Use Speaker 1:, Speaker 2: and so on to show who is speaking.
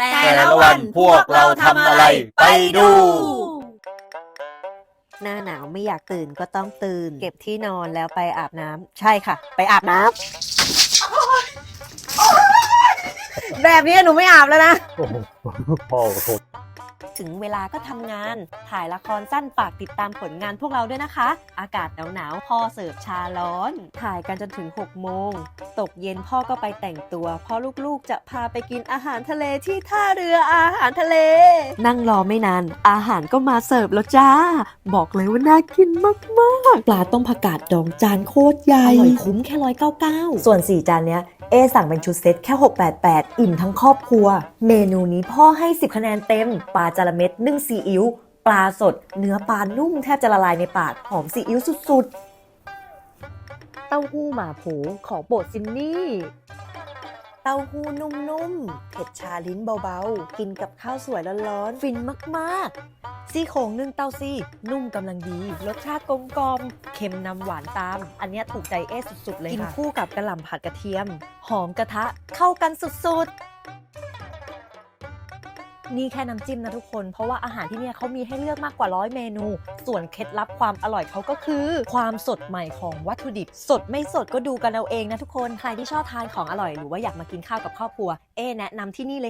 Speaker 1: แต่ละวันพวกเราทำอะไรไปดู
Speaker 2: หน้าหนาวไม่อยากตื่นก็ต้องตื่น เก็บที่นอนแล้วไปอาบน้ำใช่ค่ะ ไปอาบน้ำแบบนี้หนูไม่อาบแล้วนะ
Speaker 3: โอ้โหพ่อขอโทษ
Speaker 2: ถึงเวลาก็ทำงาน ถ่ายละครสั้นฝากติดตามผลงานพวกเราด้วยนะคะ อากาศหนาวๆพ่อเสิร์ฟชาร้อน ถ่ายกันจนถึง 6 โมง ตกเย็นพ่อก็ไปแต่งตัวเพ่อลูกๆจะพาไปกินอาหารทะเลที่ท่าเรืออาหารทะเล นั่งรอไม่นาน อาหารก็มาเสิร์ฟแล้วจ้า บอกเลยว่าน่ากินมากๆปลาต้มผักกาดดองจานโคตรใหญ่อร่อยคุ้มแค่ร้อยเก้าเก้า
Speaker 4: ส่วน4จานเนี้ย เอสั่งเป็นชุดเซตแค่ 688 อิ่มทั้งครอบครัว เมนูนี้พ่อให้ 10 คะแนนเต็ม ปลาจาระเม็ดนึ่งซีอิ๊ว ปลาสด เนื้อปลานุ่มแทบจะละลายในปาก หอมซีอิ๊วสุด
Speaker 2: เต้าหู้หมาผูของโปรดซินนี่ เต้าหู้นุ่มๆ เผ็ดชาลิ้นเบาๆ กินกับข้าวสวยร้อนๆ ฟินมากๆ ซี่โครงนึ่งเต้าซี่ นุ่มกำลังดี รสชาติกลมกลอมๆเค็มนำหวานตาม อันเนี้ยถูกใจเอสุดๆเลยค่ะกินคู่กับกระหล่ำผัดกระเทียม หอมกระทะเข้ากันสุดๆนี่แค่น้ำจิ้มนะทุกคน เพราะว่าอาหารที่เนี่ยเขามีให้เลือกมากกว่าร้อยเมนู ส่วนเคล็ดลับความอร่อยเขาก็คือ ความสดใหม่ของวัตถุดิบ สดไม่สดก็ดูกันเอาเองนะทุกคน ใครที่ชอบทานของอร่อยหรือว่าอยากมากินข้าวกับครอบครัว เอแนะนำที่นี่เลย